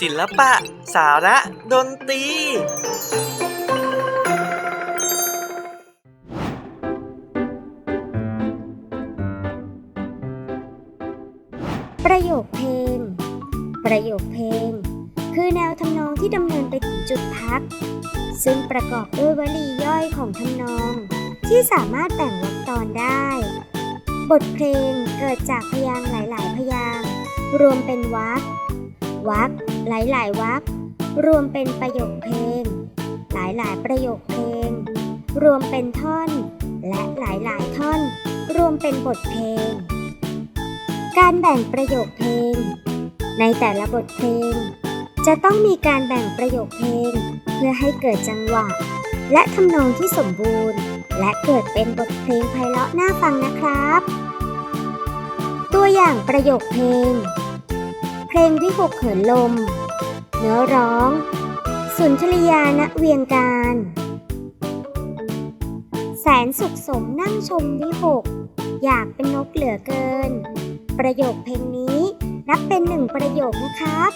ศิลปะ สาระ ดนตรี ประโยคเพลง ประโยคเพลง คือแนวทำนองที่ดำเนินไปถึงจุดพัก ซึ่งประกอบด้วยวลีย่อยของทำนอง ที่สามารถแบ่งวรรคตอนได้ บทเพลงเกิดจากพยางค์หลาย ๆ พยาง รวมเป็นวรรควรรคหลายๆวรรครวมเป็นประโยคเพลง หลายๆประโยคเพลง รวมเป็นท่อน และหลายๆท่อน รวมเป็นบทเพลง การแบ่งประโยคเพลง ในแต่ละบทเพลง จะต้องมีการแบ่งประโยคเพลง เพื่อให้เกิดจังหวะ และทำนองที่สมบูรณ์ และเกิดเป็นบทเพลงไพเราะน่าฟังนะครับ อย่างประโยคเพลง เพลงวิหกเขินลม เนื้อร้อง สุนทรียาณเวียงการ แสนสุขสมนั่งชมวิหก อยากเป็นนกเหลือเกิน ประโยคเพลงนี้นับเป็นหนึ่งประโยคนะครับ